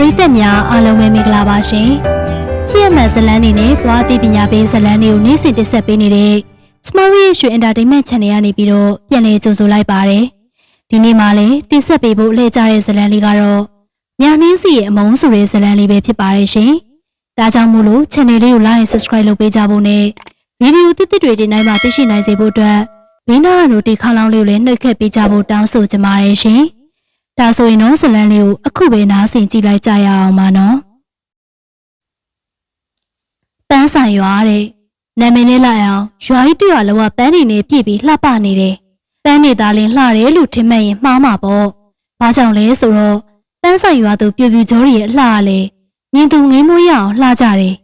ရိသတ်များအားလုံးပဲမင်္ဂလာပါရှင်။ဖြစ်ရမှန်ဇလန်းနေနဲ့ဘွားတိပညာပေးဇလန်းတွေကိုနေ့စဉ်တင်ဆက်ပေးနေတဲ့ Smart Real ရွှေ Entertainment Channel ကနေပြီးတော့ပြန်လည်ကြိုဆိုလိုက်ပါရစေ။ဒီနေ့မှလည်းတင်ဆက်ပေးဖို့အလှည့်ကြတဲ့ဇလန်းလေးကတော့ညနှင်းစီရဲ့အမုန်းဆိုတဲ့ဇလန်းလေးပဲဖြစ်ပါတယ်ရှင်။ဒါကြောင့်မို့လို့ channel လေးကို like and subscribe လုပ်ပေးကြဖို့နဲ့ဗီဒီယိုတစ်တစ်တွေတင်တိုင်းမှာသိရှိနိုင်စေဖို့အတွက်ဘင်းနာရနိုတီခေါင်းလောင်းလေးကိုလည်းနှိပ်ခတ်ပေးကြဖို့တောင်းဆိုချင်ပါတယ်ရှင်။ ဒါဆိုရင်တော့ဇလန်းလေးကိုအခုပဲနားဆင်ကြည့်လိုက်ကြရအောင်ပါနော်ပန်းဆိုင်ရွာတဲ့နာမည်နဲ့လိုက်အောင်ရွာကြီးတရွာလုံးဝပန်းနေနဲ့ပြည့်ပြီးလှပနေတယ်ပန်းနေသားလင်းလှတယ်လို့ထင်မှတ်ရင်မှားမှာပေါ့ဘာကြောင့်လဲဆိုတော့ပန်းဆိုင်ရွာသူပြူပြူကြောတွေရဲ့အလှကလေမြင်သူငင်းမွေးရအောင်လှကြတယ်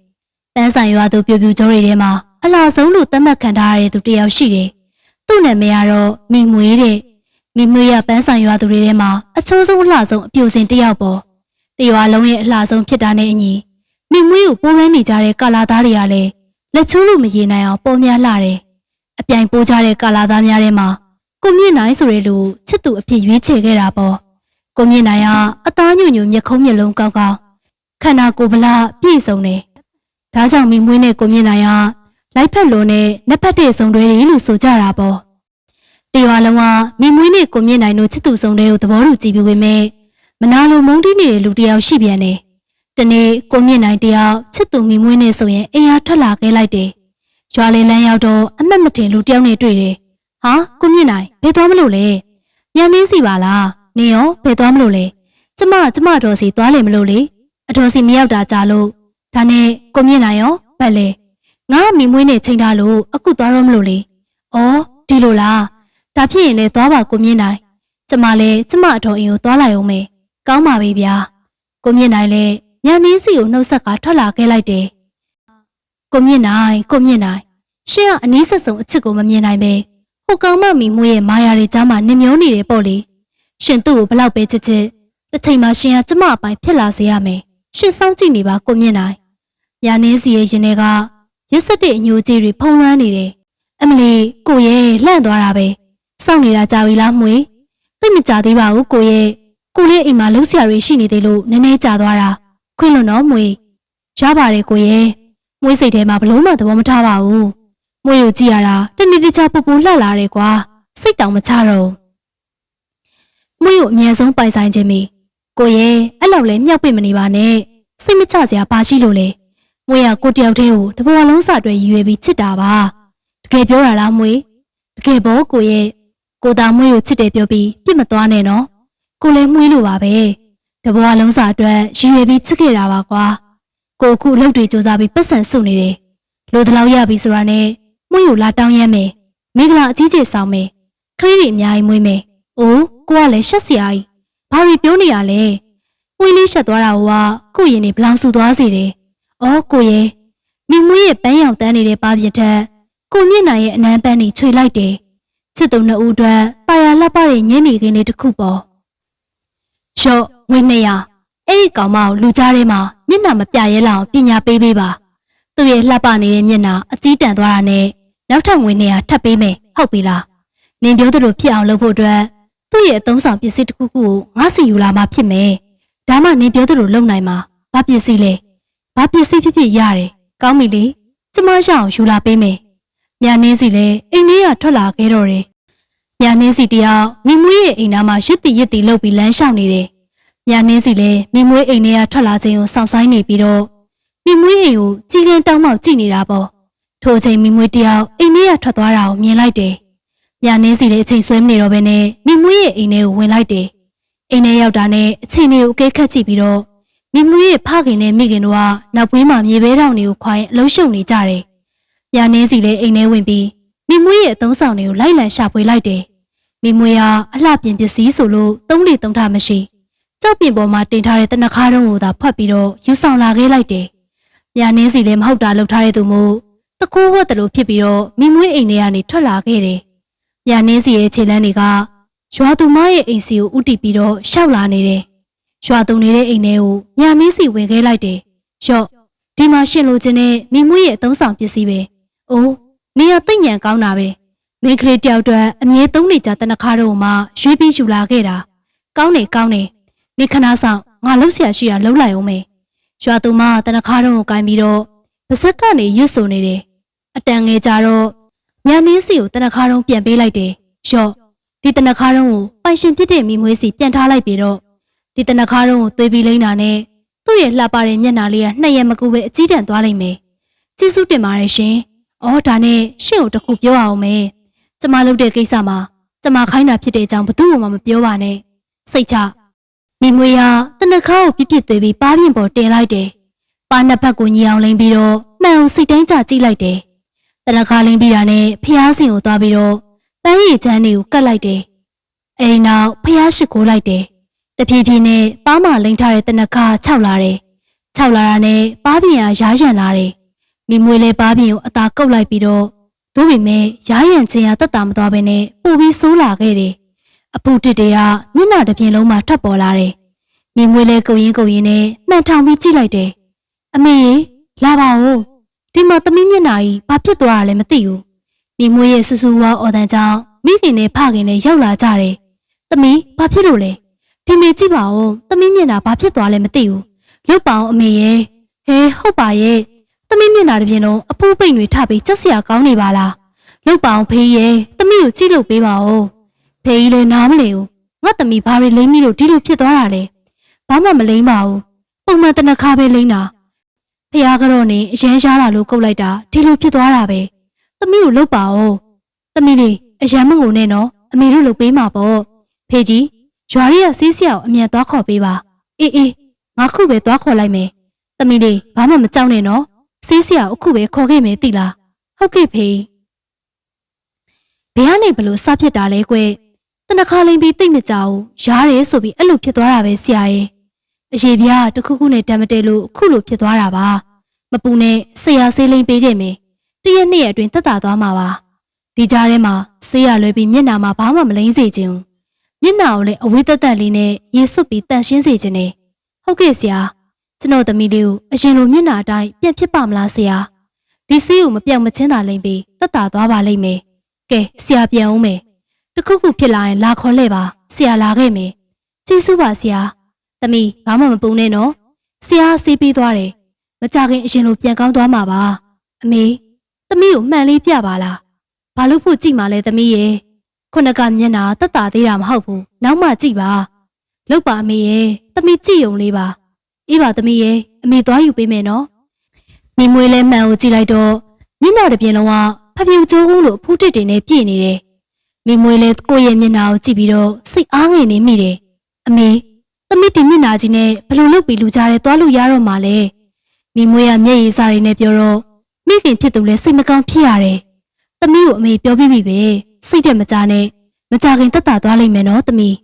ပန်းဆိုင်ရွာသူပြူပြူကြောတွေထဲမှာအလှဆုံးလို့သတ်မှတ်ခံထားရတဲ့သူတစ်ယောက်ရှိတယ်သူ့နာမည်ကတော့မိမွေးတဲ့ မိမွေးရပန်းဆိုင်ရွာသူတွေထဲမှာအချိုးဆုံးအလှဆုံးအပြိုစင်တစ်ယောက်ပေါ့တရွာလုံးရဲ့အလှဆုံးဖြစ်တာနဲ့အညီမိမွေးကိုပိုးပန်းနေကြတဲ့ကာလာသားတွေကလည်းလက်ချိုးလို့မရေနိုင်အောင်ပုံများလှတယ်အပြိုင်ပိုးကြတဲ့ကာလာသားများထဲမှာကိုမြင့်နိုင်ဆိုတဲ့လူချစ်သူအဖြစ်ရွေးချယ်ခဲ့တာပေါ့ကိုမြင့်နိုင်ကအသားညွန့်ညွန့်မျက်ခုံးမျက်လုံးကောင်းကောင်းခန္ဓာကိုယ်ဗလာပြည့်စုံတယ်ဒါကြောင့်မိမွေးနဲ့ကိုမြင့်နိုင်ကလိုက်ဖက်လုံးနဲ့နှစ်ဖက်တဲ့ဆုံတွဲတွေလို့ဆိုကြတာပေါ့ တရွာလုံးကမိမွေးနဲ့ကိုမြင့်နိုင်တို့ချစ်သူဆောင်တဲ့ကိုသဘောတူကြည့်ပြီးပေမဲ့မနာလိုမုန်းတီးနေတဲ့လူတစ်ယောက်ရှိပြန်တယ်။တနေ့ကိုမြင့်နိုင်တယောက်ချစ်သူမိမွေးနဲ့ဆိုရင်အိမ်ဟာထွက်လာခဲ့လိုက်တယ်။ရွာလေးလမ်းရောက်တော့အမတ်မတင်လူတစ်ယောက်နဲ့တွေ့တယ်။ဟာကိုမြင့်နိုင်ဘယ်သွားမလို့လဲ။ညနေစီပါလား။နင်ရောဘယ်သွားမလို့လဲ။ကျမကျမတော်စီသွားလေမလို့လေ။အတော်စီမရောက်တာကြာလို့ဒါနဲ့ကိုမြင့်နိုင်ရောဘက်လေ။ငါမိမွေးနဲ့ချိန်ထားလို့အခုသွားတော့မလို့လေ။အော်ဒီလိုလား။ ဒါဖြစ်ရင်လည်းသွားပါကိုမြင့်နိုင်ကျမလည်းကျမအတော်အင်းကိုသွားလိုက်အောင်မယ်ကောင်းပါပြီဗျာကိုမြင့်နိုင်လည်းညနေစီကိုနှုတ်ဆက်ကထွက်လာခဲ့လိုက်တယ်ကိုမြင့်နိုင်ကိုမြင့်နိုင်ရှင်ကအနည်းဆက်ဆုံးအချစ်ကိုမမြင်နိုင်ပဲဟိုကောင်မမီမွေးရဲ့မာယာတွေကြားမှာနင်မျောနေတယ်ပေါ့လေရှင်သူ့ကိုဘလောက်ပဲချစ်ချစ်တစ်ချိန်မှာရှင်ကကျမအပိုင်ဖြစ်လာစေရမယ်ရှင်စောင့်ကြည့်နေပါကိုမြင့်နိုင်ညနေစီရဲ့ရင်ထဲကရက်စက်တဲ့အညိုကြီးတွေဖုံးလွှမ်းနေတယ်အမလီကိုရဲ့လှန့်သွားတာပဲ စောင့်နေတာကြာပြီလားမွေသိပ်မကြာသေးပါဘူးကိုရဲ့ကိုလေးအိမ်မှာလှုပ်ရှားတွေရှိနေသေးလို့နည်းနည်းကြာသွားတာခွင့်လို့နော်မွေရပါတယ်ကိုရဲ့မွေစိတ်ထဲမှာဘလို့မှသဘောမထားပါဘူးမွေကိုကြည့်ရတာတနေ့တခြားပူပူလှလာတယ်ကွာစိတ်တောင်မချတော့မွေကိုအမြဲဆုံးပိုင်ဆိုင်ခြင်းမီကိုရဲ့အဲ့လောက်လဲမြောက်ပိမနေပါနဲ့စိတ်မချစရာဘာရှိလို့လဲမွေကကိုတယောက်တည်းကိုတဘောလုံးစာတွေရည်ရွယ်ပြီးချစ်တာပါတကယ်ပြောတာလားမွေတကယ်ပေါ့ကိုရဲ့ ကိုသားမွေးကိုချစ်တယ်ပြောပြီးပြစ်မသွားနဲ့နော်ကိုလည်းမွေးလို့ပါပဲတဘွားလုံးစာအတွက်ရည်ရွယ်ပြီးချစ်ခဲ့တာပါကွာကိုအခုအလုပ်တွေစူးစမ်းပြီးပတ်စံစုနေတယ်လိုတလောက်ရပြီဆိုတာနဲ့မွေးကိုလာတောင်းရမ်းမယ်မိဂလာအကြီးကြီးဆောင်မယ်ခရီးတွေအများကြီးမွေးမယ်အိုးကိုကလည်းရှက်စရာကြီးဘာတွေပြောနေရလဲမွေးလေးရှက်သွားတာကကိုရင်နေဘလောင်ဆူသွားစေတယ်အော်ကိုရဲ့မိမွေးရဲ့ပန်းရောင်တန်းနေတဲ့ပါပြစ်ထက်ကိုမြင့်နိုင်ရဲ့အနမ်းပန်းนี่ခြွေလိုက်တယ် ချစ်သူနှစ်ဦးအတွက်ပါရလှပတဲ့ညနေခင်းလေးတစ်ခုပေါ့ရှော့ငွေ200အဲ့ဒီကောင်မကိုလူကြားထဲမှာမျက်နှာမပြရဲလောက်ပညာပေးပေးပါသူ့ရဲ့လှပနေတဲ့မျက်နှာအကြီးတန်သွားတာနဲ့နောက်ထပ်ငွေ200ထပ်ပေးမယ်ဟုတ်ပြီလားနင်ပြောသလိုဖြစ်အောင်လုပ်ဖို့အတွက်သူ့ရဲ့အသုံးဆောင်ပစ္စည်းတစ်ခုခုကိုငါစီယူလာမှဖြစ်မယ်ဒါမှနင်ပြောသလိုလုပ်နိုင်မှာဘာပစ္စည်းလဲဘာပစ္စည်းဖြစ်ဖြစ်ရတယ်ကောင်းပြီလေကျမရအောင်ယူလာပေးမယ် ညာနှင်းစီလည်းအိမ်လေးကထွက်လာခဲ့တော့တယ်။ညာနှင်းစီတယောက်မိမွေးရဲ့အိမ်သားမှာရစ်တီရစ်တီလှုပ်ပြီးလမ်းလျှောက်နေတယ်။ညာနှင်းစီလည်းမိမွေးအိမ်ထဲကထွက်လာခြင်းကိုစောင့်ဆိုင်နေပြီးတော့မိမွေးအိမ်ကိုကြီးကန်းတောင်းမှောက်ကြည့်နေတာပေါ့။ထိုအချိန်မိမွေးတယောက်အိမ်ထဲကထွက်သွားတာကိုမြင်လိုက်တယ်။ညာနှင်းစီလည်းအချိန်ဆွဲမနေတော့ဘဲနဲ့မိမွေးရဲ့အိမ်ထဲကိုဝင်လိုက်တယ်။အိမ်ထဲရောက်တာနဲ့အချိန်လေးကိုအကဲခတ်ကြည့်ပြီးတော့မိမွေးရဲ့ဖခင်နဲ့မိခင်တို့ကနောက်ပွေးမှာမြေပဲတောင်တွေကိုခွာရင်အလုံးရှုံနေကြတယ်။ ညာနှင်းစီလည်းအိမ်ထဲဝင်ပြီးမိမွေးရဲ့အသုံးဆောင်တွေကိုလိုက်လံရှာဖွေလိုက်တယ်။မိမွေးဟာအလှပြင်ပစ္စည်းဆိုလို့သုံးလေသုံးထားမရှိ။ကြောက်ပြင်ပေါ်မှာတင်ထားတဲ့တနခါတုံးကိုသာဖတ်ပြီးတော့ယူဆောင်လာခဲ့လိုက်တယ်။ညာနှင်းစီလည်းမဟုတ်တာလုပ်ထားတဲ့သူမို့တကိုးဝတ်တယ်လို့ဖြစ်ပြီးတော့မိမွေးအိမ်ထဲကနေထွက်လာခဲ့တယ်။ညာနှင်းစီရဲ့ခြေလမ်းတွေကရွာသူမရဲ့အိမ်စီကိုဥတီပြီးတော့ရှောက်လာနေတယ်။ရွာသူနေတဲ့အိမ်ထဲကိုညာနှင်းစီဝင်ခဲ့လိုက်တယ်။ရော့ဒီမှာရှင်လိုချင်တဲ့မိမွေးရဲ့အသုံးဆောင်ပစ္စည်းပဲ။ အိုးနေရသိညံကောင်းတာပဲမိန်းကလေးတယောက်အတွက်အမြဲသုံးနေကြတနခါတော့မှရွေးပြီးယူလာခဲ့တာကောင်းနေကောင်းနေနေခဏဆောင်ငငါလှုပ်ရှားရှိတာလှုပ်လိုက်အောင်မယ်ရွာသူမတနခါတုံးကိုကိုင်းပြီးတော့ပါဇက်ကနေရွတ်ဆိုနေတယ်အတန်ငယ်ကြတော့ညနေစီကိုတနခါတုံးပြန်ပေးလိုက်တယ်ရော့ဒီတနခါတုံးကိုပိုင်ရှင်ဖြစ်တဲ့မိမွေးစီပြန်ထားလိုက်ပြီးတော့ဒီတနခါတုံးကိုသွေးပြီးလိမ့်တာနဲ့သူ့ရဲ့လှပတဲ့မျက်နှာလေးကနှစ်ရက်မကူပဲအကြီးတန်းသွားလိမ့်မယ်ကျေးဇူးတင်ပါတယ်ရှင် အော်ဒါနဲ့ရှင့်ကိုတစ်ခုပြောရအောင်မယ်ကျမလုပ်တဲ့ကိစ္စမှာကျမခိုင်းတာဖြစ်တဲ့အကြောင်းဘယ်သူမှမပြောပါနဲ့စိတ်ချမိမွေဟာတနခါကိုပြစ်ပြစ်သွေးပြီးပါးပြင်ပေါ်တင်လိုက်တယ်ပါနှစ်ဖက်ကိုညီအောင်လိမ့်ပြီးတော့မှန်အောင်စိတ်တိုင်းကြကြည့်လိုက်တယ်တနခါလိမ့်ပြီးတာနဲ့ဖျားစင်ကိုသွားပြီးတော့ပန်းရည်ချမ်းတွေကိုကတ်လိုက်တယ်အဲဒီနောက်ဖျားရှိခိုးလိုက်တယ်တဖြည်းဖြည်းနဲ့ပါးမလိမ့်ထားတဲ့တနခါခြောက်လာတယ်ခြောက်လာတာနဲ့ပါးပြင်ကရားရံလာတယ် မိမွေလည်းပါးပြင်ကိုအသာကုတ်လိုက်ပြီးတော့သို့ပေမဲ့ရားရံခြင်းရတက်တာမသွားဘဲနဲ့ပူပြီးဆိုးလာခဲ့တယ်အပူတစ်တွေကမျက်နှာတစ်ပြင်လုံးမှာထွက်ပေါ်လာတယ်မိမွေလည်းကုတ်ရင်ကုတ်ရင်နဲ့မှန်ထောင်ပြီးကြည့်လိုက်တယ်အမေရေလာပါဦးဒီမှာသမီးမျက်နှာကြီးဘာဖြစ်သွားတာလဲမသိဘူးမိမွေရဲ့ဆူဆူဝါအော်တန်ကြောင့်မိခင်နဲ့ဖခင်နဲ့ရောက်လာကြတယ်သမီးဘာဖြစ်လို့လဲဒီမေကြည့်ပါဦးသမီးမျက်နှာဘာဖြစ်သွားလဲမသိဘူးလွတ်ပါအောင်အမေရဲ့ဟဲဟုတ်ပါရဲ့ သမီးမျက်နှာတစ်ပြင်လုံးအပူပိန်တွေထပြီးကြောက်စရာကောင်းနေပါလားလွတ်ပါအောင်ဖေးရဲ့သမီးကိုကြည့်လို့ပေးပါဦးဖေးကြီးလည်းနားမလည်ဘူးငါသမီးဘာတွေလိမ့်မိလို့ဒီလိုဖြစ်သွားတာလဲဘာမှမလိမ့်ပါဘူးပုံမှန်တနခါပဲလိမ့်တာဖះကတော့နေအရန်ရှားတာလို့ကုတ်လိုက်တာဒီလိုဖြစ်သွားတာပဲသမီးကိုလွတ်ပါဦးသမီးလေးအရန်မငုံနဲ့နော်အမေတို့လုပ်ပေးမှာပေါ့ဖေးကြီးရွာရီကစီးစရာကိုအမြန်သွားခေါ်ပေးပါအေးအေးငါခုပဲသွားခေါ်လိုက်မယ်သမီးလေးဘာမှမကြောက်နဲ့နော် စီးစရာအခုပဲခေါ်ခဲ့မယ်သိလားဟုတ်ကဲ့ဖေးဘယ်ကနေဘလို့စဖြစ်တာလဲကွတနခါလိန်ပြီးတိတ်မကြောက်ရားတယ်ဆိုပြီးအဲ့လိုဖြစ်သွားတာပဲဆရာရဲ့အရေးပြားတစ်ခုခုနဲ့တမ်းမတဲလို့အခုလိုဖြစ်သွားတာပါမပူနဲ့ဆရာဆေးလိန်ပေးခဲ့မယ်တရက်နှစ်ရက်အတွင်းတက်တာသွားမှာပါဒီကြားထဲမှာဆေးရလွဲပြီးမျက်နာမှာဘာမှမလိမ့်စေခြင်းမျက်နာကိုလည်းအဝေးသက်သက်လေးနဲ့ရေစွပ်ပြီးတန်ရှင်းစေခြင်းနဲ့ဟုတ်ကဲ့ဆရာ ကျွန်တော်သမီးလေးကိုအရင်လိုမျက်နာအတိုင်းပြန်ဖြစ်ပါမလားဆရာဒီဆေးကိုမပြောင်းမချင်းတာလိမ့်ပြီးတက်တာသွားပါလိမ့်မယ်ကဲဆရာပြန်ဦးမယ်တခုခုဖြစ်လာရင်လာခေါ်လဲပါဆရာလာခဲ့မယ်ကျေးဇူးပါဆရာသမီးဘာမှမပူနဲ့နော်ဆရာဆေးပေးသွားတယ်မကြခင်အရင်လိုပြန်ကောင်းသွားမှာပါအမေသမီးကိုမှန်လေးပြပါလားဘာလို့ဖို့ကြည့်မှလဲသမီးရဲ့ခုနကမျက်နာတက်တာသေးတာမဟုတ်ဘူးနောက်မှကြည့်ပါလောက်ပါအမေရဲ့သမီးကြည့်ုံလေးပါ အေးပါသမီးရဲ့အမေသွားယူပေးမယ်နော်မိမွေးလဲမှန်ကိုကြည့်လိုက်တော့မျက်နှာတစ်ပြင်လုံးကဖပြူကျိုးကုန်းလိုဖူးတစ်တင်နဲ့ပြည့်နေတယ်မိမွေးလဲကိုယ့်ရဲ့မျက်နှာကိုကြည့်ပြီးတော့စိတ်အားငယ်နေမိတယ်အမေသမီးဒီမျက်နှာကြီးနဲ့ဘလို့လုပ်ပြီးလူကြားရဲသွားလို့ရတော့မှလဲမိမွေးကမျက်ရည်စားရည်နဲ့ပြောတော့မိခင်ဖြစ်သူလဲစိတ်မကောင်းဖြစ်ရတယ်သမီးကိုအမေပြောပြီးပြီပဲစိတ်တက်မကြနဲ့မကြခင်တက်တာသွားလိမ့်မယ်နော်သမီး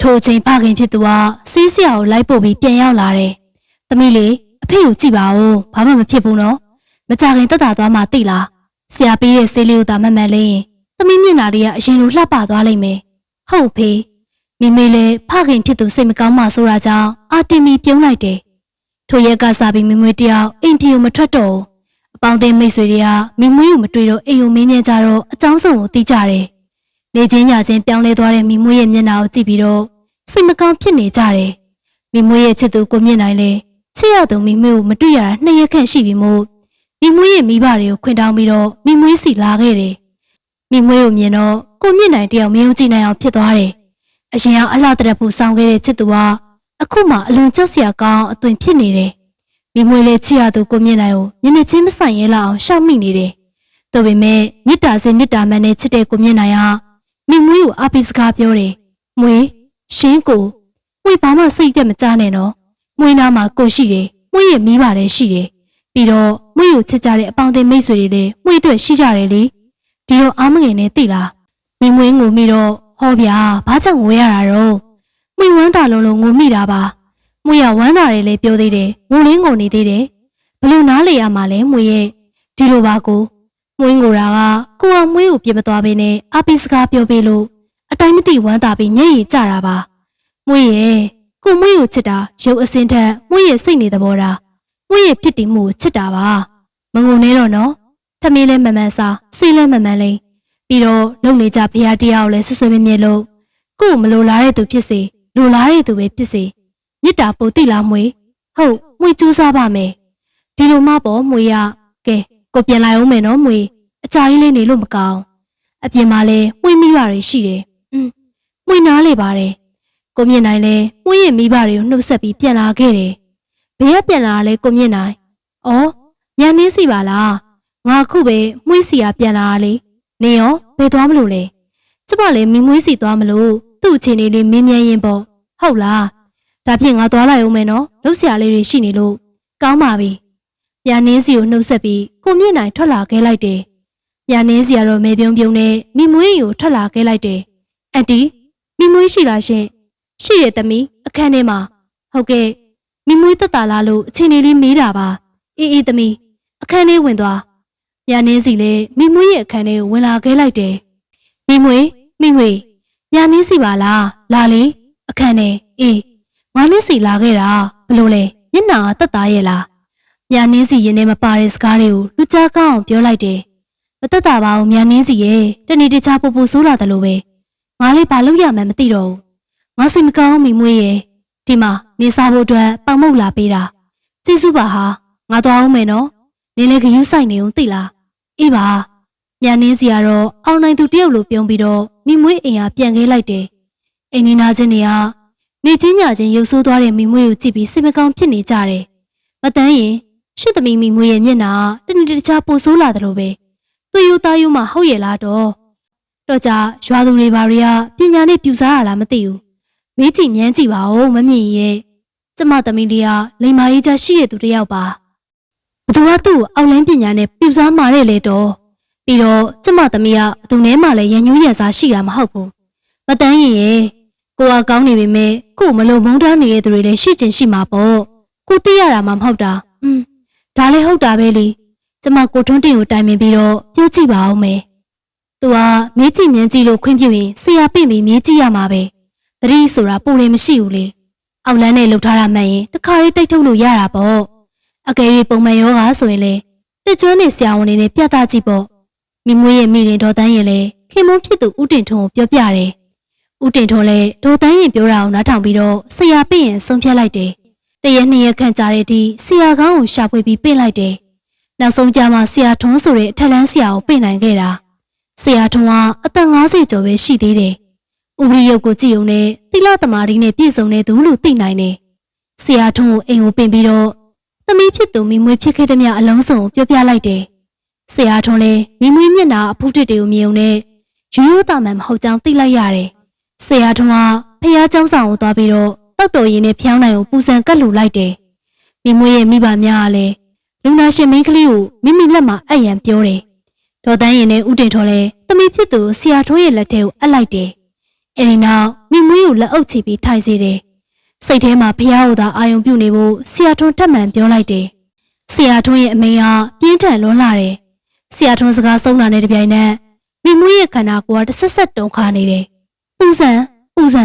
ထိုအချိန်ဖခင်ဖြစ်သူကစီးစရာကိုလိုက်ပို့ပြီးပြန်ရောက်လာတယ်။သမီးလေးအဖေကိုကြည့်ပါဦးဘာမှမဖြစ်ဘူးနော်။မကြခင်တက်တာသွားမှသိလား။ဆရာပေးတဲ့ဆေးလေးကိုသာမမှန်လေးရင်သမီးမျက်နှာလေးကအရင်လိုလှပသွားလိမ့်မယ်။ဟုတ်ဖေ။မိမေလည်းဖခင်ဖြစ်သူစိတ်မကောင်းမှဆိုတာကြောင့်အာတင်မီပြုံးလိုက်တယ်။ထိုရက်ကစားပြီးမိမွေတယောက်အိမ်ပြေကိုမထွက်တော့ဘူး။အပေါင်းအသင်းမိတ်ဆွေတွေကမိမွေကိုမတွေ့တော့အိမ်ကိုမင်းမြန်းကြတော့အကြောင်းစုံကိုသိကြတယ်။ နေချင်းညချင်းပြောင်းလဲသွားတဲ့မိမွေရဲ့မျက်နှာကိုကြည့်ပြီးတော့စိတ်မကောင်းဖြစ်နေကြတယ်။မိမွေးရဲ့ချစ်သူကိုမြင့်နိုင်လေချစ်ရသူမိမွေးကိုမတွေ့ရတာနှစ်ရက်ခန့်ရှိပြီမို့မိမွေးရဲ့မိဘတွေကိုခွင်တောင်းပြီးတော့မိမွေးစီလာခဲ့တယ်။မိမွေးကိုမြင်တော့ကိုမြင့်နိုင်တယောက်မယုံကြည်နိုင်အောင်ဖြစ်သွားတယ်။အရင်ကအလှတရက်ဖို့ဆောင်ခဲ့တဲ့ချစ်သူကအခုမှအလွန်ကြောက်စရာကောင်းအသွင်ဖြစ်နေတယ်။မိမွေးလည်းချစ်ရသူကိုမြင့်နိုင်ကိုညနေချင်းမဆိုင်ရဲလောက်အောင်ရှောက်မိနေတယ်။ဒါပေမဲ့မေတ္တာစင်မေတ္တာမှန်နဲ့ချစ်တဲ့ကိုမြင့်နိုင်ဟာ မိမွေးကိုအပိစကားပြောတယ်။မွေးရှင်းကိုမွေဘာမှစိတ်တက်မကြနဲ့နော်မွေနာမှာကိုရှိတယ်မွေရဲ့မိပါလည်းရှိတယ်ပြီးတော့မွေကိုချစ်ကြတဲ့အပေါင်းအသင်းမိတ်ဆွေတွေလည်းမွေအတွက်ရှိကြတယ်လေဒီတော့အားမငယ်နဲ့သိလားမိမွေငိုမိတော့ဟောဗျာဘာကြောင့်ငိုရတာတော့မွေဝမ်းသာလုံးလုံးငိုမိတာပါမွေရဝမ်းသာတယ်လေပြောသေးတယ်ငိုလင်းငိုနေသေးတယ်ဘလို့နားလေရမှာလဲမွေရဲ့ဒီလိုပါကို မွေးငိုတာကကိုအောင်မွေးကိုပြစ်မသွားဘဲနဲ့အပိစကားပြောပေးလို့အတိုင်းမသိဝမ်းသာပြီးမျက်ရည်ကျတာပါမွေရဲ့ကိုမွေကိုချစ်တာရုပ်အစင်းထက်မွေရဲ့စိတ်နေသဘောတာမွေရဲ့ဖြစ်တည်မှုကိုချစ်တာပါမငုံနေတော့နော်ထမင်းလဲမမှန်စားစိတ်လဲမမှန်လိမ့်ပြီးတော့လုံနေကြဖះတရားကိုလဲဆွဆွမြဲမြဲလို့ကို့မလိုလားတဲ့သူဖြစ်စေလိုလားတဲ့သူပဲဖြစ်စေမြစ်တာပိုတိလားမွေဟုတ်မွေကြိုးစားပါမယ်ဒီလိုမှပေါ့မွေရကဲ ကိုပြန်လာအောင်မယ်နော်မွေအကြာကြီးလေးနေလို့မကောင်းအပြင်မှာလဲမွေမိဘတွေရှိတယ်อืมမွေနားလေပါတယ်ကိုမြင့်နိုင်လဲမွေရဲ့မိဘတွေကိုနှုတ်ဆက်ပြီးပြန်လာခဲ့တယ်ဘယ်ကပြန်လာလဲကိုမြင့်နိုင်ဩညနေစီပါလားငါခုပဲမွေးစီကပြန်လာလေနေရောဘယ်သွားမလို့လဲကျမလည်းမိမွေးစီသွားမလို့သူ့အချင်းလေးလေးမင်းမြန်းရင်ပေါ့ဟုတ်လားဒါဖြင့်ငါသွားလိုက်အောင်မယ်နော်လှုပ်ရှားလေးတွေရှိနေလို့ကောင်းပါပြီ ပြန်နင်းစီကိုနှုတ်ဆက်ပြီးကိုမြင့်နိုင်ထွက်လာခဲ့လိုက်တယ်ပြန်နင်းစီကတော့မေပြုံးပြုံးနဲ့မိမွေးကိုထွက်လာခဲ့လိုက်တယ်အန်တီမိမွေးရှိလားရှင်ရှိရဲ့သမီးအခန်းထဲမှာဟုတ်ကဲ့မိမွေးတက်တာလားလို့အချင်းလေးလေးမေးတာပါအေးအေးသမီးအခန်းထဲဝင်သွား။ညာနင်းစီလည်းမိမွေးရဲ့အခန်းထဲကိုဝင်လာခဲ့လိုက်တယ်။မိမွေးမိမွေးညာနင်းစီပါလား။လာလေအခန်းထဲအေးငါနင်းစီလာခဲ့တာဘလို့လဲမျက်နှာကတက်သားရဲ့လား။ ညာနင်းစီရင်ထဲမှာပါတဲ့စကားတွေကိုလူကြားကောင်းအောင်ပြောလိုက်တယ်။မတက်တာပါဘူးညာနင်းစီရဲ့တနေ့တခြားပူပူဆိုးလာတယ်လို့ပဲ။ငါလေးဘာလုပ်ရမှန်းမသိတော့ဘူး။ငါစိတ်မကောင်းမိမွေးရဲ့ဒီမှာနေစားဖို့အတွက်ပေါင်မုတ်လာပေးတာ။ကျေးဇူးပါဟာငါသွားအောင်မယ်နော်။နင်းလည်းခရူးဆိုင်နေအောင်သိလား။အေးပါ။မြန်နှင်းစီကတော့အောင်နိုင်သူတယောက်လိုပြုံးပြီးတော့မိမွေးအိမ်ဟာပြန်ခဲလိုက်တယ်။အိမ်နီနာချင်းတွေကနေချင်းညချင်းရုပ်ဆိုးသွားတဲ့မိမွေးကိုကြည့်ပြီးစိတ်မကောင်းဖြစ်နေကြတယ်။မတန်းရင် ရှစ်သမီးမိမွေးရဲ့မျက်နှာတနေ့တခြားပိုဆိုးလာတယ်လို့ပဲ။သူ့ယူသားယူမှဟုတ်ရဲ့လားတော့။တော့ကြရွာသူတွေဘာတွေကပညာနဲ့ပြူစားရလားမသိဘူး။မေးကြည့်မြန်းကြည့်ပါဦးမမြင်ရဲ့။ကျမသမီးလေးကလိမ္မာရေးချရှိတဲ့သူတစ်ယောက်ပါ။ဘသူကသူ့ကိုအောက်လန်းပညာနဲ့ပြူစားမာတဲ့လေတော့။ပြီးတော့ကျမသမီးကဘသူနဲ့မှလည်းရန်ညူးရန်စားရှိတာမဟုတ်ဘူး။မတန်းရင်ရဲ့ကိုကကောင်းနေပေမဲ့ကို့မလုံမုန်းထားနေတဲ့သူတွေလည်းရှိချင်ရှိမှာပေါ့။ကိုသိရတာမှမဟုတ်တာ။อืม ဒါလည်းဟုတ်တာပဲလေ။ကျမကိုထွန်းတင်ကိုတိုင်ပင်ပြီးတော့ပြောကြည့်ပါဦးမယ်။ तू ကမေးကြည့်မြန်းကြည့်လို့ခွင့်ပြုရင်ဆရာပြင့်ပြီးမေးကြည့်ရမှာပဲ။တတိဆိုတာပူရင်မရှိဘူးလေ။အောက်လန်းနဲ့လှုပ်ထားတာမှန်ရင်တခါလေးတိတ်ထုတ်လို့ရတာပေါ့။အကယ်၍ပုံမှန်ယောဂါဆိုရင်လေတက်ကျွမ်းနေဆရာဝန်တွေနဲ့ပြသကြည့်ပေါ့။မိမွေးရဲ့မိခင်ဒေါ်တန်းရင်လေခင်မုန်းဖြစ်သူဦးတင်ထွန်းကိုပြောပြတယ်။ဦးတင်ထွန်းလည်းဒေါ်တန်းရင်ပြောတာကိုနားထောင်ပြီးတော့ဆရာပြင့်ရင်ဆုံးဖြတ်လိုက်တယ်။ တရက်နှစ်ရက်ခန့်ကြာတဲ့အထိဆရာကောင်းကိုရှာဖွေပြီးပြင်လိုက်တယ်။နောက်ဆုံးကြမှာဆရာထွန်းဆိုတဲ့အထက်လန်းဆရာကိုပြင်နိုင်ခဲ့တာ။ဆရာထွန်းကအသက်50ကျော်ပဲရှိသေးတယ်။ဥပရိယုတ်ကိုကြည့်ုံနဲ့သီလသမာဓိနဲ့ပြည့်စုံတဲ့သူလို့သိနိုင်တယ်။ဆရာထွန်းကိုအိမ်ကိုပြင်ပြီးတော့သမီးဖြစ်သူမိမွေးဖြစ်ခဲ့တဲ့မြအလုံးစုံကိုပြောပြလိုက်တယ်။ဆရာထွန်းလည်းမိမွေးမျက်နှာအဖုတစ်တွေကိုမြင်ုံနဲ့ရိုးရိုးသားမှန်မဟုတ်ကြောင်းသိလိုက်ရတယ်။ဆရာထွန်းကဖះเจ้าဆောင်ကိုသွားပြီးတော့ တောက်တော်ရင်နဲ့ဖျောင်းနိုင်ကိုပူဇံကတ်လူလိုက်တယ်။မိမွေးရဲ့မိဘများကလည်းလူနာရှင်မင်းကလေးကိုမိမိလက်မှာအပ်ရန်ပြောတယ်။ဒေါ်တန်းရင်နဲ့ဦးတင်ထော်လည်းသမီးဖြစ်သူဆရာထွန်းရဲ့လက်ထဲကိုအပ်လိုက်တယ်။အဲဒီနောက်မိမွေးကိုလက်အုပ်ချပြီးထိုင်စေတယ်။စိတ်ထဲမှာဖះဟိုသာအာယုံပြုတ်နေဖို့ဆရာထွန်းတက်မှန်ပြောလိုက်တယ်။ဆရာထွန်းရဲ့အမိန်ဟာပြင်းထန်လွန်းလာတယ်။ဆရာထွန်းစကားဆုံးတာနဲ့တပြိုင်နက်မိမွေးရဲ့ခန္ဓာကိုယ်ကတစ်ဆက်ဆက်တုန်ခါနေတယ်။ပူဇံပူဇံ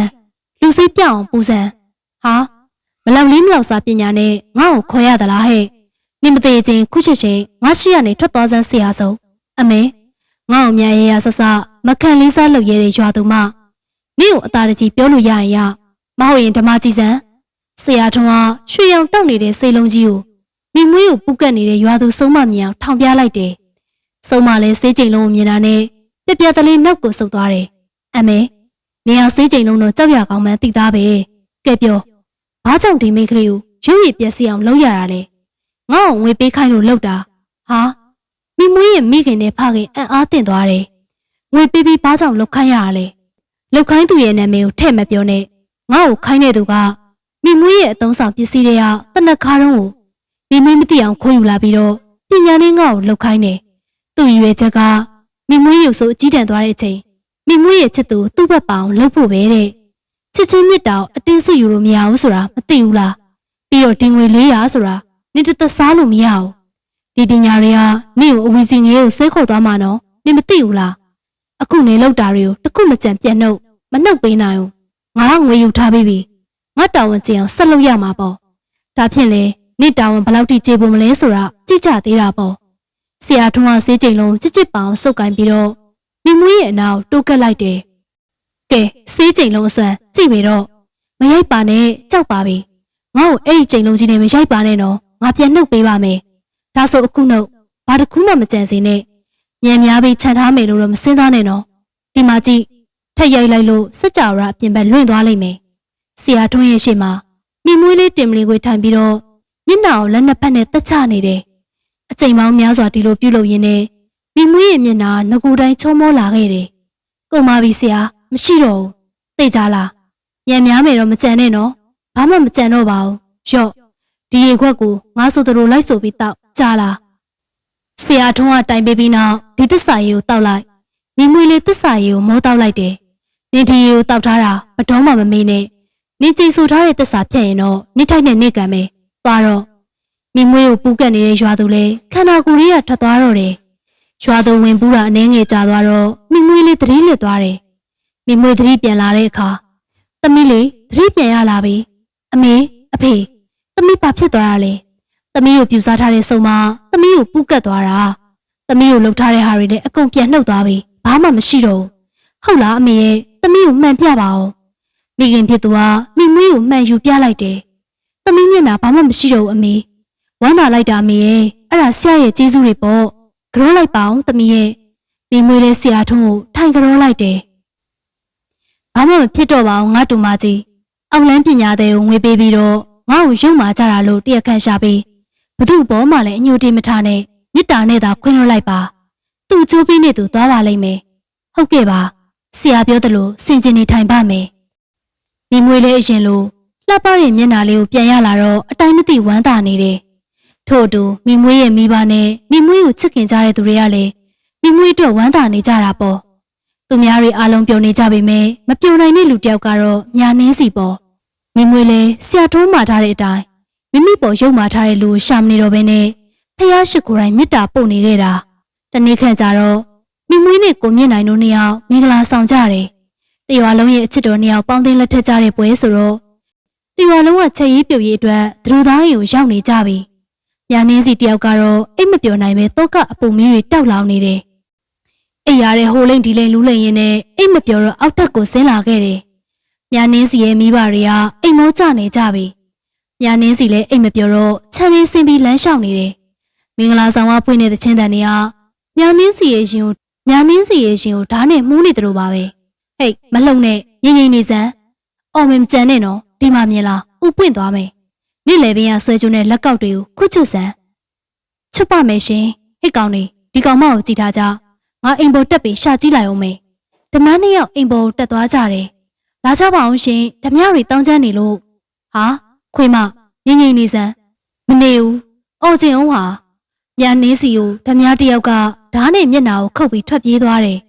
လူစိတ်ပြောင်းအောင်ပူဇံ ဟာမလောက်လေးမလောက်စားပညာနဲ့ငါ့ကိုခေါ်ရသလားဟဲ့နင်မသေးချင်းခုချစ်ချင်းငါရှိရနေထွက်သွားစမ်းဆရာဆုံးအမေငါ့ကိုမြန်ရရဆဆမခံလေးစားလုပ်ရတဲ့ရွာသူမနင့်ကိုအသာတကြီးပြောလို့ရရင်ရမဟုတ်ရင်ဓမ္မကြည်စံဆရာထွန်းကရွှေရောင်တောက်နေတဲ့စိတ်လုံးကြီးကိုမိမွေးကိုပူကတ်နေတဲ့ရွာသူဆုံးမမြင်အောင်ထောင်ပြလိုက်တယ်ဆုံးမလည်းစေးချိန်လုံးကိုမြင်တာနဲ့ပြပြတလေးနောက်ကိုဆုတ်သွားတယ်အမေနေရာစေးချိန်လုံးတော့ကြောက်ရကောင်းမှန်းသိသားပဲကဲပြော ဘာကြောင့်ဒီမိန်းကလေးကိုရုပ်ရည်ပြက်စီအောင်လုပ်ရတာလဲငါ့ကိုငွေပေးခိုင်းလို့လုပ်တာဟာမိမွေးရဲ့မိခင်နဲ့ဖခင်အံ့အားသင့်သွားတယ်ငွေပေးပြီးဘာကြောင့်လုပ်ခိုင်းရတာလဲလုပ်ခိုင်းသူရဲ့နာမည်ကိုထည့်မပြောနဲ့ငါ့ကိုခိုင်းတဲ့သူကမိမွေးရဲ့အသုံးဆောင်ပစ္စည်းတွေကတနက်ခါတုံးကိုမိမွေးမသိအောင်ခိုးယူလာပြီးတော့ပညာနဲ့ငါ့ကိုလုပ်ခိုင်းတယ်သူ့ရွယ်ချက်ကမိမွေးရုပ်ဆိုအကြီးတန်းသွားတဲ့အချိန်မိမွေးရဲ့ချစ်သူသူ့ဘက်ပေါင်လှုပ်ဖို့ပဲတဲ့ ချစ်ချင်းမြတ်တောင်အတင်းစုယူလို့မရဘူးဆိုတာမသိဘူးလားပြီးတော့တင်ငွေ400ဆိုတာနေတသက်စားလို့မရဘူးဒီပညာတွေကနင့်ကိုအဝီစီငယ်ကိုဆွဲခေါ်သွားမှာနော်နင်မသိဘူးလားအခုနေလောက်တာတွေကိုတခုမကြံပြတ်နှုတ်မနှုတ်ပေးနိုင်ဘူးငါကငွေယူထားပြီးပြီငါတာဝန်ကျင်အောင်ဆက်လုပ်ရမှာပေါ့ဒါဖြင့်လေနေ့တာဝန်ဘယ်လောက်ထိကျေပွန်မလဲဆိုတာကြည့်ကြသေးတာပေါ့ဆရာထွန်းကစေးချိန်လုံးချစ်ချစ်ပအောင်စုပ်ကိုင်းပြီးတော့မိမွေးရဲ့အနာကိုတိုးကပ်လိုက်တယ် ကဲစေးချိန်လုံးအစွမ်းကြည့်ပြီတော့မရိုက်ပါနဲ့ကြောက်ပါပြီငါ့ကိုအဲ့ဒီချိန်လုံးကြီးနဲ့မရိုက်ပါနဲ့နော်ငါပြန်နှုတ်ပေးပါမယ်ဒါဆိုအခုနှုတ်ဘာတစ်ခုမှမကြံစေနဲ့ညံများပြီးခြံထားမယ်လို့တော့မစင်းသားနဲ့နော်ဒီမှာကြည့်ထက်ရိုက်လိုက်လို့စက်ကြဝဠာအပြင်ဘက်လွင့်သွားလိမ့်မယ်ဆရာထွန်းရဲ့ရှေ့မှာမိမွေးလေးတင်မလေးကိုထိုင်ပြီးတော့မျက်နှာကိုလက်နှစ်ဖက်နဲ့တက်ချနေတယ်အချိန်ပေါင်းများစွာဒီလိုပြုလုပ်ရင်းနဲ့မိမွေးရဲ့မျက်နှာငကိုယ်တိုင်းချုံမောလာခဲ့တယ်ကုန်ပါပြီဆရာ မရှိတော့ဘူးသိကြလားညံများမယ်တော့မကြံနဲ့နော်ဘာမှမကြံတော့ပါဘူးရော့ဒီရေခွက်ကိုငါဆိုသူတို့လိုက်ဆိုပြီးတောက်ကြားလားဆရာထုံးကတိုင်ပေးပြီးနောက်ဒီသစ္စာရေကိုတောက်လိုက်မိမွေးလေးသစ္စာရေကိုမောတောက်လိုက်တယ်နင်ဒီရေကိုတောက်ထားတာမတော်မှမမေးနဲ့နင်ကြည်ဆိုထားတဲ့သစ္စာဖြတ်ရင်တော့နိထိုက်နဲ့နေကံပဲသွားတော့မိမွေးကိုပူကတ်နေတဲ့ရွာသူလဲခန္ဓာကိုယ်လေးကထွက်သွားတော့တယ်ရွာသူဝင်ပူးတာအနှဲငယ်ကြာသွားတော့မိမွေးလေးသတိလစ်သွားတယ် မိမွေးသတိပြန်လာတဲ့အခါသမီးလေးသတိပြန်ရလာပြီအမေအဖေသမီးဘာဖြစ်သွားတာလဲသမီးကိုပြူစားထားတဲ့ဆုံမသမီးကိုပူကတ်သွားတာသမီးကိုလှုပ်ထားတဲ့ဟာတွေလည်းအကုန်ပြန်နှုတ်သွားပြီဘာမှမရှိတော့ဘူးဟုတ်လားအမေရဲ့သမီးကိုမှန်ပြပါဦးမိခင်ဖြစ်သူကမိမွေးကိုမှန်ယူပြလိုက်တယ်သမီးမျက်နှာဘာမှမရှိတော့ဘူးအမေဝမ်းသာလိုက်တာအမေရဲ့အဲ့ဒါဆရာရဲ့ကျေးဇူးတွေပေါ့ကြောလိုက်ပါအောင်သမီးရဲ့မိမွေးလေးဆရာထုံးကိုထိုင်ကြောလိုက်တယ် ဘာမှမဖြစ်တော့ပါဘူးငါတူမကြီးအောင်လန်းပညာတဲ့ကိုငွေပေးပြီးတော့ငါ့ကိုရုံမာကြတာလို့တရက်ခန့်ရှာပြီးဘသူ့ဘောမှလည်းအညိုတေးမထားနဲ့မေတ္တာနဲ့သာခွင့်လွှတ်လိုက်ပါသူ့ချိုးပြီးနေသူသွားပါလိမ့်မယ်ဟုတ်ကဲ့ပါဆရာပြောသလိုစင်ကျင်နေထိုင်ပါမယ်မိမွေးလေးအရင်လိုလှပရဲ့မျက်နှာလေးကိုပြန်ရလာတော့အတိုင်းမသိဝမ်းသာနေတယ်ထို့အတူမိမွေးရဲ့မိဘနဲ့မိမွေးကိုချစ်ခင်ကြတဲ့သူတွေကလည်းမိမွေးအတွက်ဝမ်းသာနေကြတာပေါ့ သူများတွေအားလုံးပြုံနေကြပေမဲ့မပြုံနိုင်တဲ့လူတစ်ယောက်ကတော့ညာနှင်းစီပေါ့မိမွေးလည်းဆရာထုံးမာထားတဲ့အတိုင်းမိမိပေါ်ရုပ်မာထားတဲ့လူကိုရှာမနေတော့ဘဲနဲ့ဖះရှိကိုယ်တိုင်မေတ္တာပို့နေခဲ့တာတနေ့ခန့်ကြတော့မိမွေးနဲ့ကိုမြင့်နိုင်တို့နှစ်ယောက်မင်္ဂလာဆောင်ကြတယ်တရွာလုံးရဲ့အချစ်တော်နှစ်ယောက်ပေါင်းသင်းလက်ထက်ကြတဲ့ပွဲဆိုတော့တရွာလုံးကချက်ရေးပြုတ်ရေးအတွက်သူတို့သားရင်ကိုရောက်နေကြပြီညာနှင်းစီတယောက်ကတော့အိတ်မပြောနိုင်ပဲတောကအပူမီးတွေတောက်လောင်နေတယ် အိပ်ရတဲ့ဟိုလိမ့်ဒီလိမ့်လူးလိမ့်ရင်းနဲ့အိတ်မပြောတော့အောက်ထပ်ကိုဆင်းလာခဲ့တယ်ညာနှင်းစီရဲ့မိဘတွေကအိမ်မောကြနေကြပြီညာနှင်းစီလည်းအိတ်မပြောတော့ခြံလေးဆင်းပြီးလမ်းလျှောက်နေတယ်မင်္ဂလာဆောင်ဝဖွင့်နေတဲ့ချင်းတန်တွေကညာနှင်းစီရဲ့ရှင်ကိုညာနှင်းစီရဲ့ရှင်ကိုဓာတ်နဲ့မှုန်းနေတယ်လို့ပါပဲဟေးမလုံနဲ့ငိမ့်ငိမ့်နေစမ်းအော်မင်ကြံနဲ့နော်ဒီမှာမြင်လားဥပွင့်သွားမယ်နေ့လယ်ပင်ကဆွဲကျုံတဲ့လက်ကောက်တွေကိုခုချွတ်စမ်းချွတ်ပါမယ်ရှင်ဟိတ်ကောင်နေဒီကောင်မကိုကြည့်ထားကြ ငါအိမ်ပေါ်တက်ပြီးရှာကြည့်လိုက်အောင်မေဓမ္မနှစ်ယောက်အိမ်ပေါ်တက်သွားကြတယ်လာကြပါအောင်ရှင်ဓမြတွေတောင်းချမ်းနေလို့ဟာခွေမငိမ့်ငိမ့်နေစမ်းမနေဘူးအော်ကျင်အောင်ဟာညာနင်းစီကိုဓမြတယောက်ကဓားနဲ့မျက်နှာကိုခုတ်ပြီးထွက်ပြေးသွားတယ်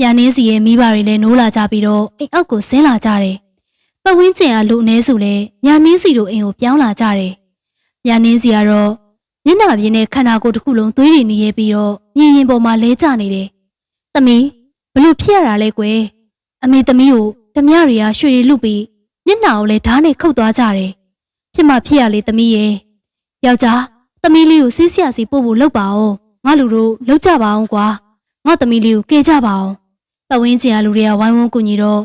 ညာနင်းစီရဲ့မိဘတွေလည်းနိုးလာကြပြီးတော့အိမ်အောက်ကိုဆင်းလာကြတယ်ပတ်ဝန်းကျင်ကလူအ ਨੇ စုလည်းညာနင်းစီတို့အိမ်ကိုပြောင်းလာကြတယ်ညာနင်းစီကတော့ မျက်နှာပြင်းတဲ့ခန္ဓာကိုယ်တစ်ခုလုံးသွေးတွေနေရပြီးတော့မြင်ရင်ပေါ်မှာလဲကျနေတယ်သမီးဘလို့ဖြစ်ရတာလဲကွယ်အမေသမီးကိုဓမြတွေကရွှေတွေလုပြီးမျက်နှာကိုလည်းဓားနဲ့ခုတ်သွားကြတယ်ဖြစ်မှဖြစ်ရလေသမီးရဲ့ယောက်ျားသမီးလေးကိုဆေးဆရာစီပို့ဖို့လုပ်ပါအောင်ငါလူတို့လုပ်ကြပါအောင်ကွာငါသမီးလေးကိုကယ်ကြပါအောင်ပဝင်းကျင်ကလူတွေကဝိုင်းဝန်းကူညီတော့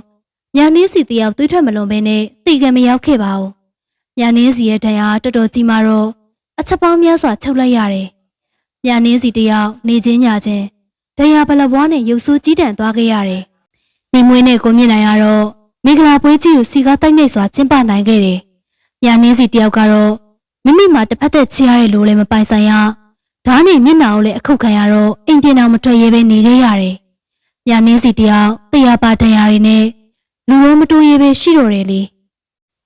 ညာနှင်းစီတယောက်သွေးထွက်မလွန်ဘဲနဲ့တိတ်ကမရောက်ခဲ့ပါဘူးညာနှင်းစီရဲ့တရားတော်တော်ကြီးမာတော့ အချက်ပေါင်းများစွာချုပ်လိုက်ရတယ်ညာနှင်းစီတယောက်နေချင်းညာချင်းတရားဘလဘွားနဲ့ရုပ်ဆိုးကြီးတန်သွားခဲ့ရတယ်မိမွေးနဲ့ကိုမြင့်နိုင်ကတော့မိဂလာပွဲကြီးကိုစီကားတိုက်မြိုက်စွာကျင်းပနိုင်ခဲ့တယ်ညာနှင်းစီတယောက်ကတော့မိမိမှာတစ်ဖက်သက်ချရတဲ့လိုလည်းမပိုင်ဆိုင်ရဓာတ်နဲ့မျက်နှာကိုလည်းအခုတ်ခံရတော့အိမ်ပြင်အောင်မထွက်ရဲပဲနေခဲ့ရတယ်။ညာနှင်းစီတယောက်တရားပါတရားတွေနဲ့လူရောမတိုးရဲပဲရှိတော့တယ်လေ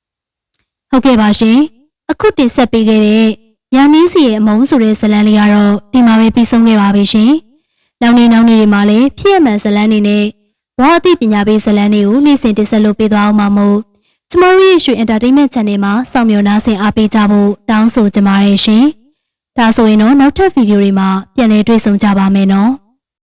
။ဟုတ်ကဲ့ပါရှင်။အခုတင်ဆက်ပေးခဲ့တဲ့ ညာနှင်းစီရဲ့အမုန်းဆိုတဲ့ဇလံလေးကတော့ဒီမှာပဲပြီးဆုံးခဲ့ပါပြီရှင်။နောက်နေ့နောက်နေ့တွေမှာလည်းဖြစ်ရမှန်ဇလံနေနဲ့ဘဝအသိပညာပေးဇလံတွေကိုနေ့စဉ်တင်ဆက်လုပ်ပေးသွားအောင်ပါမို့ကျမတို့ရဲ့ရွှေ entertainment channel မှာစောင့်မျှော်နှားဆင်အားပေးကြဖို့တောင်းဆိုကြပါရရှင်။ဒါဆိုရင်တော့နောက်ထပ်ဗီဒီယိုတွေမှာပြန်လည်တွေ့ဆုံကြပါမယ်နော်။